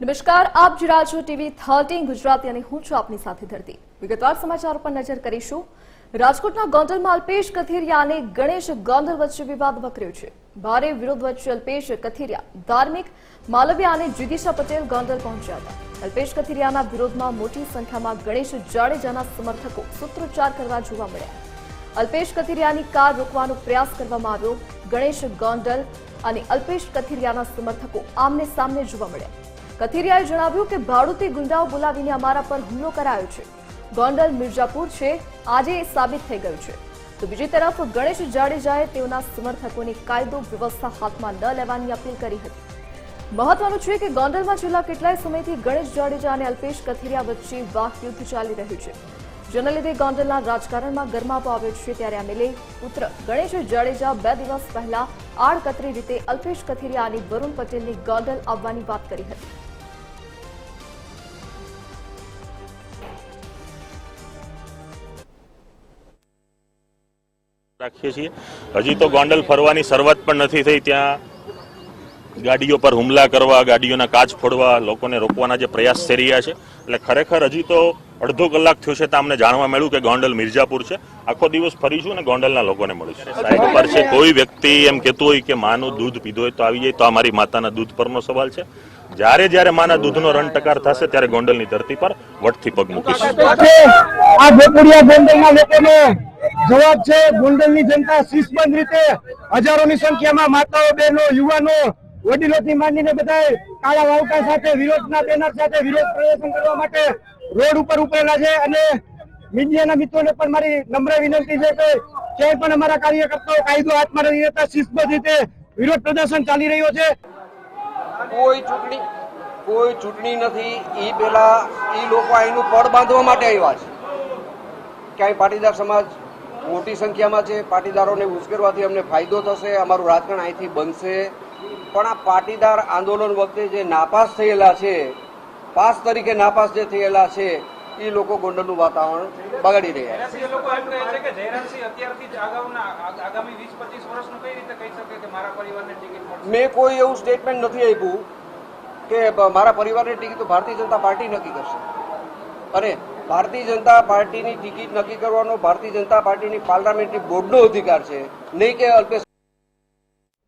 નમસ્કાર, આપ જોઈ છો ટીવી થર્ટીન ગુજરાતી અને હું છું આપની સાથે ધરતી. વિગતવાર સમાચાર પર નજર કરીશું. રાજકોટના ગોંડલમાં અલ્પેશ કથિરિયા અને ગણેશ ગોંડલ વચ્ચે વિવાદ વકર્યો છે. ભારે વિરોધ વચ્ચે અલ્પેશ કથિરિયા, ધાર્મિક, માલવ્યા અને જિગીશા પટેલ ગોંડલ પહોંચ્યા હતા. અલ્પેશ કથિરિયાના વિરોધમાં મોટી સંખ્યામાં ગણેશ જાડેજાના સમર્થકો સૂત્રોચ્ચાર કરવા જોવા મળ્યા. અલ્પેશ કથિરિયાની કાર રોકવાનો પ્રયાસ કરવામાં આવ્યો. ગણેશ ગોંડલ અને અલ્પેશ કથિરિયાના સમર્થકો આમને સામને જોવા મળ્યા. કથિરિયાએ જણાવ્યું કે ભાડુતી ગુંડાઓ બોલાવીને અમારા પર હુમલો કરાયો છે. ગોંડલ મિર્જાપુર છે, આજે એ સાબિત થઈ ગયું છે. તો બીજી તરફ ગણેશ જાડેજાએ તેઓના સમર્થકોને કાયદો, વ્યવસ્થા હાથમાં ન લેવાની અપીલ કરી હતી. મહત્વનું છે કે ગોંડલમાં છેલ્લા કેટલાય સમયથી ગણેશ જાડેજા અને અલ્પેશ કથિરિયા વચ્ચે વાકયુદ્ધ ચાલી રહ્યું છે. જેના લીધે ગોંડલના રાજકારણમાં ગરમાવો આવ્યો છે ત્યારે એમએલએ પુત્ર ગણેશ જાડેજા બે દિવસ પહેલા આડકતરી રીતે અલ્પેશ કથિરિયા અને વરુણ પટેલની ગોંડલ આવવાની વાત કરી હતી. રાખીએ છીએ. હજી તો ગોંડલ ફરવાની શરૂઆત પણ નથી થઈ. ત્યાં ગાડીઓ પર હુમલા કરવા ગાડીઓના કાચ ફોડવા લોકોને રોકવાના જે પ્રયાસ થઈ રહ્યા છે. એટલે ખરેખર હજી તો અડધો કલાક થયો છે તો અમને જાણવા મળ્યું કે ગોંડલ મિર્જાપુર છે. આખો દિવસ ફરીશું ને ગોંડલના લોકોને મળીશું. સાઈડ પર છે કોઈ વ્યક્તિ એમ કહેતું હોય કે માનું દૂધ પીધું હોય તો આવી જાય તો આ મારી માતાના દૂધ પરનો સવાલ છે. જ્યારે જ્યારે માના દૂધનો રણ ટકાર થશે ત્યારે ગોંડલની ધરતી પર વટથી પગ મૂકીશું. આ ગોકુડિયા ગોંડલના લોકોનો જવાબ છે, ગોંડલની જનતા શિસ્તબંધ રીતે હજારોની સંખ્યામાં માતાઓ, બહેનો, યુવાનો, વડીલોથી માંડીને બધા કાળા વાવકા સાથે, વિરોધના બેનર સાથે વિરોધ પ્રદર્શન કરવા માટે રોડ ઉપર ઉપરેલા છે અને મીડિયાના મિત્રોને પણ મારી નમ્ર વિનંતી છે કે ક્યાંય પણ અમારા કાર્યકર્તાઓ કાયદો હાથમાં રહી રહેતા શિસ્તબદ્ધ રીતે વિરોધ પ્રદર્શન ચાલી રહ્યો છે. કોઈ ચૂંટણી કોઈ ચૂંટણી નથી. એ પેલા એ લોકો અહીંનું પડ બાંધવા માટે આવ્યા છે. ક્યાંય પાટીદાર સમાજ મોટી સંખ્યામાં છે પાટીદારોને ઉશ્કેરવાથી અમને ફાયદો થશે અમારું રાજકારણ અહીંથી બનશે. પણ આ પાટીદાર આંદોલન વખતે જે નાપાસ થયેલા છે પાસ તરીકે નાપાસ જે થયેલા છે એ લોકો ગોંડલનું વાતાવરણ બગાડી રહ્યા છે. લોકો એમ કહે છે કે જયરામસિંહ અત્યારથી જ અગાઉના આગામી વીસ પચીસ વર્ષનું કઈ રીતે કહી શકે કે મારા પરિવારને ટિકિટ મળશે? મેં કોઈ એવું સ્ટેટમેન્ટ નથી આપ્યું કે મારા પરિવારની ટિકિટ તો ભારતીય જનતા પાર્ટી નક્કી કરશે. અને ભારતીય જનતા પાર્ટીની ટિકિટ નક્કી કરવાનો ભારતીય જનતા પાર્ટીની પાર્લામેન્ટરી બોર્ડનો અધિકાર છે. નહીં કે અલ્પેશ